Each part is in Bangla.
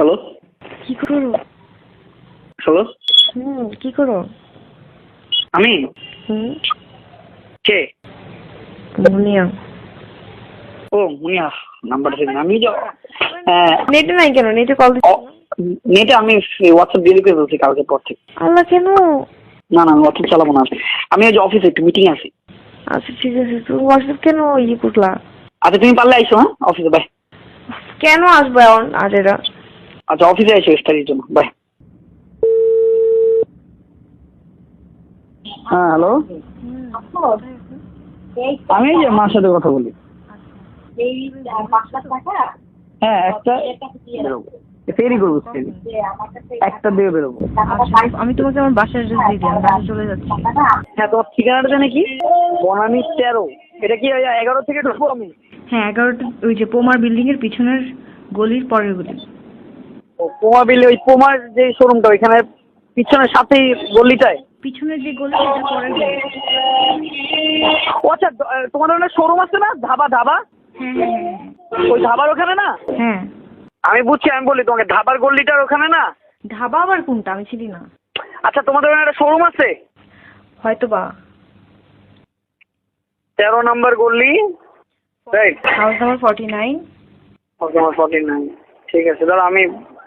হ্যালো? কি করো? হ্যালো? হুম কি করো? আমি? হুম। কে? মুনিয়া। ও মুনিয়া নাম্বারটা ঠিক আমি যা হ্যাঁ, নেটে নাই কেন? নেটে কল দিচ্ছি নেটে আমি হোয়াটসঅ্যাপ ডিলিট করে বলছি কালকে পর থেকে। আল্লাহ কেন? না না হোয়াটসঅ্যাপ চালাবো না। আমি আজ অফিসে একটু মিটিং আছি। আচ্ছা ঠিক আছে। তুমি হোয়াটসঅ্যাপ কেন ইয়ে করলা? আচ্ছা তুমি পারলে আইসো হ্যাঁ? অফিসে বাই কেন আসব আজ এরা আচ্ছা অফিসে আইসো স্টাডির জন্য। বাই হ্যাঁ হ্যালো আমি এই যে মার সাথে কথা বলি। হ্যাঁ একটা ফেরি করব ফেরি একটা দিয়ে বেরোবো। আমি তোমাকে আমার বাসার অ্যাড্রেস দিয়ে বাসা চলে যাচ্ছি। হ্যাঁ তোমার ঠিকানাটা জানে কি? বনানি তেরো। এটা কি এগারো থেকে ঢুকবো আমি? হ্যাঁ এগারোটা ওই যে পোমার বিল্ডিং এর পিছনের গলির পরের গলি। পোমা বিলে ওই পোমার যে শোরুমটা ওইখানে পিছনের সাথেই গলিটায়? পিছনের যে গলি সেটা পরের গলি। ও আচ্ছা তোমার ওখানে শোরুম আছে না? ধাবা ধাবা? হ্যাঁ হ্যাঁ হ্যাঁ। ওই ধাবার ওখানে না? হ্যাঁ। আমি বুঝছি আমি বলি তোমাকে ধাবার গল্লিটার ওখানে না? ধাবা আবার কোনটা? আমি চিনি না। আচ্ছা তোমাদের ওখানে একটা শোরুম আছে? হয়তো বা তেরো number গল্লি right house number forty nine তোমার ফর্টি নাইন ঠিক আছে দাদা আমি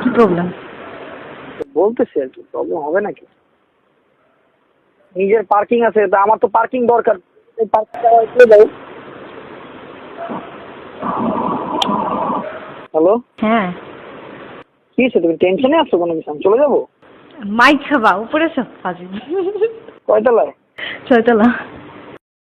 কি প্রবলেম বলতেছি আর কি প্রবলেম হবে নাকি? নিজের পার্কিং আছে তা আমার তো পার্কিং দরকার। এই পার্কিংটা কে দাও হ্যালো হ্যাঁ। কি হয়েছে তুমি টেনশনে আছো কোনো কিছু? আমি চলে যাব? মাইক খাবা উপরে সব কয়তলায়? ছয়তলা।